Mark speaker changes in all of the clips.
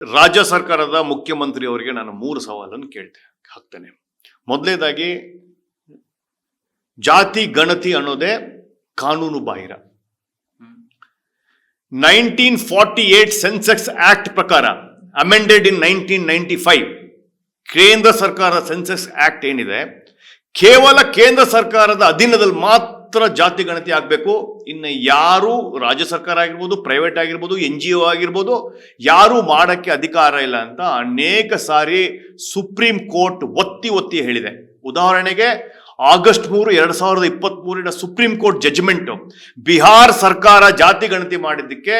Speaker 1: ರಾಜ್ಯ ಸರ್ಕಾರದ ಮುಖ್ಯಮಂತ್ರಿ ಅವರಿಗೆ ನಾನು ಮೂರು ಸವಾಲನ್ನು ಕೇಳ್ತೆ ಹಾಕ್ತೇನೆ. ಮೊದಲನೇದಾಗಿ ಜಾತಿ ಗಣತಿ ಅನ್ನೋದೇ ಕಾನೂನು ಬಾಹಿರ. Nineteen forty eight census act ಪ್ರಕಾರ amended in nineteen ninety five ಕೇಂದ್ರ ಸರ್ಕಾರ ಸೆನ್ಸೆಕ್ಸ್ ಆಕ್ಟ್ ಏನಿದೆ, ಕೇವಲ ಕೇಂದ್ರ ಸರ್ಕಾರದ ಅಧೀನದಲ್ಲಿ ಮಾತ್ರ ಜಾತಿ ಗಣತಿ ಆಗಬೇಕು. ಇನ್ನು ಯಾರು ರಾಜ್ಯ ಸರ್ಕಾರ ಆಗಿರ್ಬೋದು ಪ್ರೈವೇಟ್ ಆಗಿರ್ಬೋದು ಎನ್ ಜಿ ಒ ಆಗಿರ್ಬೋದು, ಯಾರು ಮಾಡೋಕ್ಕೆ ಅಧಿಕಾರ ಇಲ್ಲ ಅಂತ ಅನೇಕ ಸಾರಿ ಸುಪ್ರೀಂ ಕೋರ್ಟ್ ಒತ್ತಿ ಒತ್ತಿ ಹೇಳಿದೆ. ಉದಾಹರಣೆಗೆ, ಆಗಸ್ಟ್ ಮೂರು ಎರಡು ಸಾವಿರದ ಇಪ್ಪತ್ತ್ ಮೂರಿನ ಸುಪ್ರೀಂ ಕೋರ್ಟ್ ಜಜ್ಮೆಂಟು. ಬಿಹಾರ್ ಸರ್ಕಾರ ಜಾತಿ ಗಣತಿ ಮಾಡಿದ್ದಕ್ಕೆ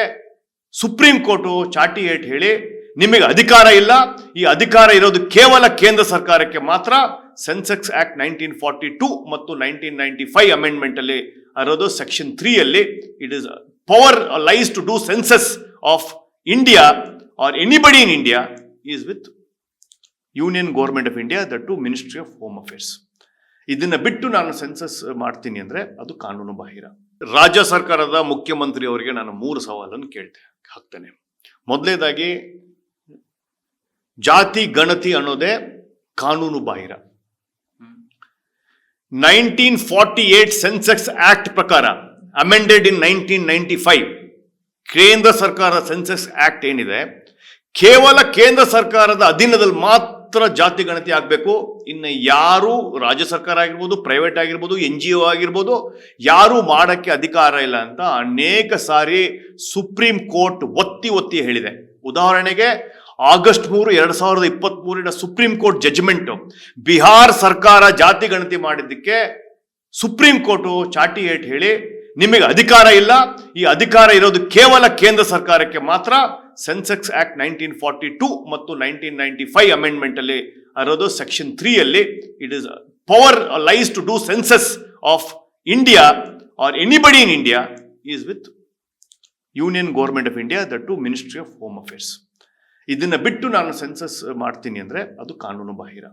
Speaker 1: ಸುಪ್ರೀಂ ಕೋರ್ಟು ಚಾಟಿ ಏಟ್ ಹೇಳಿ, ನಿಮಗೆ ಅಧಿಕಾರ ಇಲ್ಲ. ಈ ಅಧಿಕಾರ ಇರೋದು ಕೇವಲ ಕೇಂದ್ರ ಸರ್ಕಾರಕ್ಕೆ ಮಾತ್ರ. Census act nineteen forty two ಮತ್ತು ನೈನ್ಟೀನ್ ನೈನ್ಟಿ ಫೈವ್ ಅಮೆಂಡ್ಮೆಂಟ್ ಅಲ್ಲಿ ಇರೋದು ಸೆಕ್ಷನ್ ತ್ರೀ ಅಲ್ಲಿ it is power lies to do census of India or anybody in India is with union government of India the to ministry of home affairs ಇದನ್ನ ಬಿಟ್ಟು ನಾನು census ಮಾಡ್ತೀನಿ ಅಂದ್ರೆ ಅದು ಕಾನೂನು ಬಾಹಿರ. ರಾಜ್ಯ ಸರ್ಕಾರದ ಮುಖ್ಯಮಂತ್ರಿ ಅವರಿಗೆ ನಾನು ಮೂರು ಸವಾಲನ್ನು ಕೇಳ್ತೆ ಹಾಕ್ತೇನೆ. ಮೊದಲನೇದಾಗಿ ಜಾತಿ ಗಣತಿ ಅನ್ನೋದೇ ಕಾನೂನು ಬಾಹಿರ. Nineteen forty eight census act ಪ್ರಕಾರ amended in nineteen ninety five ಕೇಂದ್ರ ಸರ್ಕಾರ ಸೆನ್ಸೆಕ್ಸ್ ಆಕ್ಟ್ ಏನಿದೆ, ಕೇವಲ ಕೇಂದ್ರ ಸರ್ಕಾರದ ಅಧೀನದಲ್ಲಿ ಮಾತ್ರ ಜಾತಿ ಗಣತಿ ಆಗಬೇಕು. ಇನ್ನು ಯಾರು ರಾಜ್ಯ ಸರ್ಕಾರ ಆಗಿರ್ಬೋದು ಪ್ರೈವೇಟ್ ಆಗಿರ್ಬೋದು ಎನ್ ಜಿ ಒ ಆಗಿರ್ಬೋದು, ಯಾರು ಮಾಡೋಕ್ಕೆ ಅಧಿಕಾರ ಇಲ್ಲ ಅಂತ ಅನೇಕ ಸಾರಿ ಸುಪ್ರೀಂ ಕೋರ್ಟ್ ಒತ್ತಿ ಒತ್ತಿ ಹೇಳಿದೆ. ಉದಾಹರಣೆಗೆ ಆಗಸ್ಟ್ ಮೂರು, ಎರಡು ಸಾವಿರದ ಇಪ್ಪತ್ತ್ ಮೂರಿನ ಸುಪ್ರೀಂ ಕೋರ್ಟ್ ಜಜ್ಮೆಂಟು. ಬಿಹಾರ್ ಸರ್ಕಾರ ಜಾತಿ ಗಣತಿ ಮಾಡಿದ್ದಕ್ಕೆ ಸುಪ್ರೀಂ ಕೋರ್ಟು ಚಾಟಿ ಏಟ್ ಹೇಳಿ, ನಿಮಗೆ ಅಧಿಕಾರ ಇಲ್ಲ. ಈ ಅಧಿಕಾರ ಇರೋದು ಕೇವಲ ಕೇಂದ್ರ ಸರ್ಕಾರಕ್ಕೆ ಮಾತ್ರ. Census act nineteen forty two ಮತ್ತು ನೈನ್ಟೀನ್ ನೈನ್ಟಿ ಫೈವ್ ಅಮೆಂಡ್ಮೆಂಟ್ ಅಲ್ಲಿ ಇರೋದು ಸೆಕ್ಷನ್ ತ್ರೀ ಅಲ್ಲಿ it is power lies to do census of India or anybody in India is with union government of India the to ministry of home affairs ಇದನ್ನ ಬಿಟ್ಟು ನಾನು census ಮಾಡ್ತೀನಿ ಅಂದರೆ ಅದು ಕಾನೂನು ಬಾಹಿರ.